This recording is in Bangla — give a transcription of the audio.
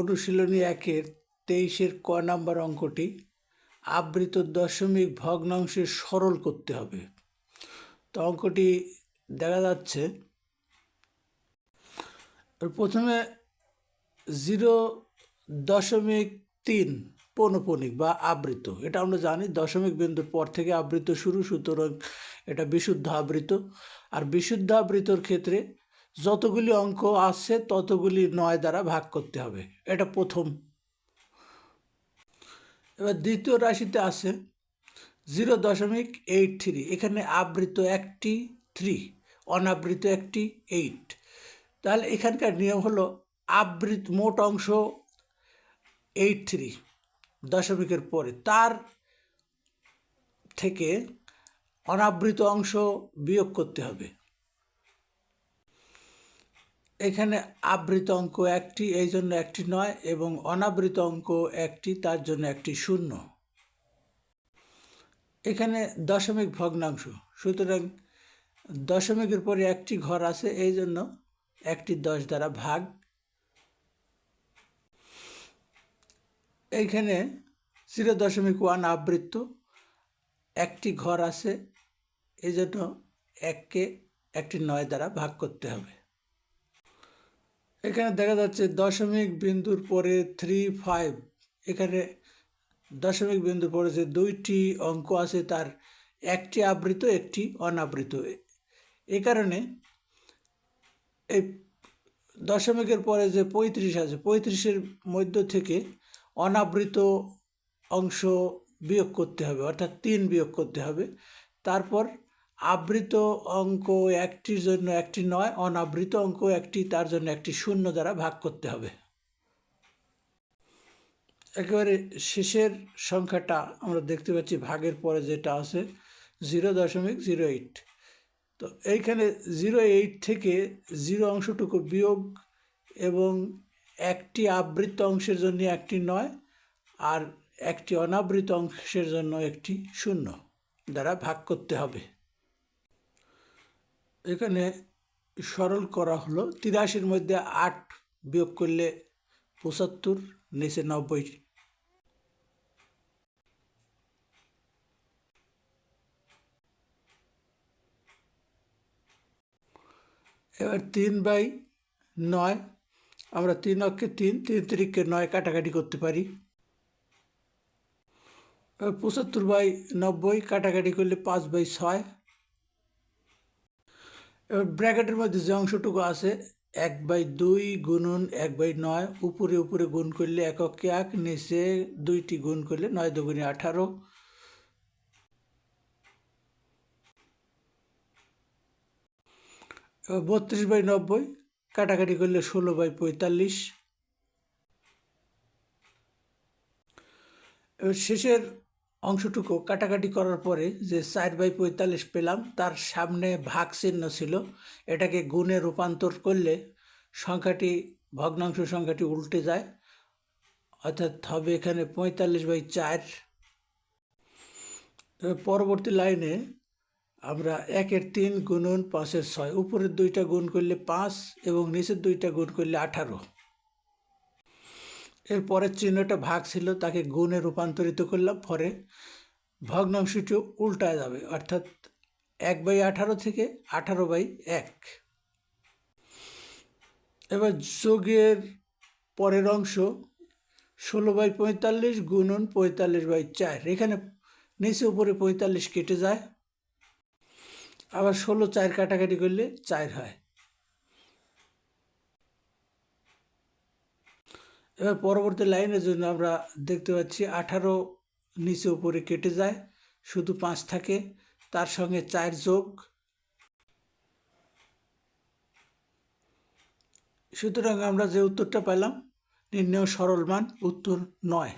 অনুশীলনী একের তেইশের ক নাম্বার অঙ্কটি আবৃত দশমিক ভগ্নাংশে সরল করতে হবে। তো অঙ্কটি দেখা যাচ্ছে প্রথমে জিরো দশমিক তিন পৌনপণিক বা আবৃত, এটা আমরা জানি দশমিক বিন্দুর পর থেকে আবৃত শুরু, সুতরাং এটা বিশুদ্ধ আবৃত। আর বিশুদ্ধ আবৃতর ক্ষেত্রে যতগুলি অঙ্ক আছে, ততগুলি নয় দ্বারা ভাগ করতে হবে। এটা প্রথম। এবার দ্বিতীয় রাশিতে আছে জিরো দশমিক এইট থ্রি। এখানে আবৃত একটি থ্রি, অনাবৃত একটি এইট। তাহলে এখানকার নিয়ম হলো আবৃত মোট অংশ এইট থ্রি দশমিকের পরে। তার থেকে অনাবৃত অংশ বিয়োগ করতে হবে। এখানে আবৃত অঙ্ক একটি, এই জন্য একটি নয়, এবং অনাবৃত অঙ্ক একটি, তার জন্য একটি শূন্য। এখানে দশমিক ভগ্নাংশ। সুতরাং দশমিকের পরে একটি ঘর আছে, এই জন্য একটি দশ দ্বারা ভাগ। এইখানে জিরো দশমিক ওয়ান আবৃত্ত, একটি ঘর আছে, এই জন্য এককে একটি নয় দ্বারা ভাগ করতে হবে। এখানে দেখা যাচ্ছে দশমিক বিন্দুর পরে থ্রি ফাইভ এখানে দশমিক বিন্দুর পরে যে দুইটি অঙ্ক আছে তার একটি আবৃত, একটি অনাবৃত। এ কারণে এই দশমিকের পরে যে পঁয়ত্রিশ আছে, পঁয়ত্রিশের মধ্য থেকে অনাবৃত অংশ বিয়োগ করতে হবে, অর্থাৎ তিন বিয়োগ করতে হবে। তারপর আবৃত অঙ্ক একটির জন্য একটি নয়, অনাবৃত অঙ্ক একটি, তার জন্য একটি শূন্য দ্বারা ভাগ করতে হবে। একেবারে শেষের সংখ্যাটা আমরা দেখতে পাচ্ছি, ভাগের পরে যেটা আছে, জিরো দশমিক জিরো এইট। তো এইখানে জিরো এইট থেকে জিরো অংশটুকু বিয়োগ এবং একটি আবৃত অংশের জন্য একটি নয়, আর একটি অনাবৃত অংশের জন্য একটি শূন্য দ্বারা ভাগ করতে হবে। এখানে সরল করা হলো। তিরাশির মধ্যে আট বিয়োগ করলে পঁচাত্তর, নিচে নব্বই। এবার তিন বাই নয়, আমরা তিন অক্ষে তিন তিন তিরিখকে নয় কাটাকাটি করতে পারি। পঁচাত্তর বাই নব্বই কাটাকাটি করলে পাঁচ বাই ছয়। এবার ব্র্যাকেটের মধ্যে যে অংশটুকু আছে, এক বাই দুই গুণন এক বাই নয়, উপরে উপরে গুণ করলে এককে এক, নিচে দুইটি গুণ করলে নয় দুগুণে আঠারো। বত্রিশ বাই নব্বই, কাটাকাটি করলে ষোলো বাই পঁয়তাল্লিশ। শেষের অংশটুকু কাটাকাটি করার পরে যে চার বাই পঁয়তাল্লিশ পেলাম, তার সামনে ভাগ চিহ্ন ছিল। এটাকে গুণে রূপান্তর করলে সংখ্যাটি, ভগ্নাংশ সংখ্যাটি উল্টে যায়। অর্থাৎ হবে এখানে পঁয়তাল্লিশ বাই চার। পরবর্তী লাইনে আমরা একের তিন গুণন পাঁচের ছয়, উপরের দুইটা গুণ করলে পাঁচ এবং নিচের দুইটা গুণ করলে আঠারো। এর পরের চিহ্নটা ভাগ ছিল, তাকে গুণে রূপান্তরিত করলাম, পরে ভগ্নাংশটি উল্টায় যাবে, অর্থাৎ এক বাই আঠারো থেকে আঠারো বাই এক। এবার যোগের পরের অংশ, ষোলো বাই পঁয়তাল্লিশ গুণন পঁয়তাল্লিশ বাই চার। এখানে নিচে উপরে পঁয়তাল্লিশ কেটে যায়, আবার ষোলো চার কাটাকাটি করলে চার হয়। এবার পরবর্তী লাইনের জন্য আমরা দেখতে পাচ্ছি আঠারো নিচে উপরে কেটে যায়, শুধু পাঁচ থাকে, তার সঙ্গে চার যোগ। সুতরাং আমরা যে উত্তরটা পেলাম, নির্ণয় সরল মান, উত্তর নয়।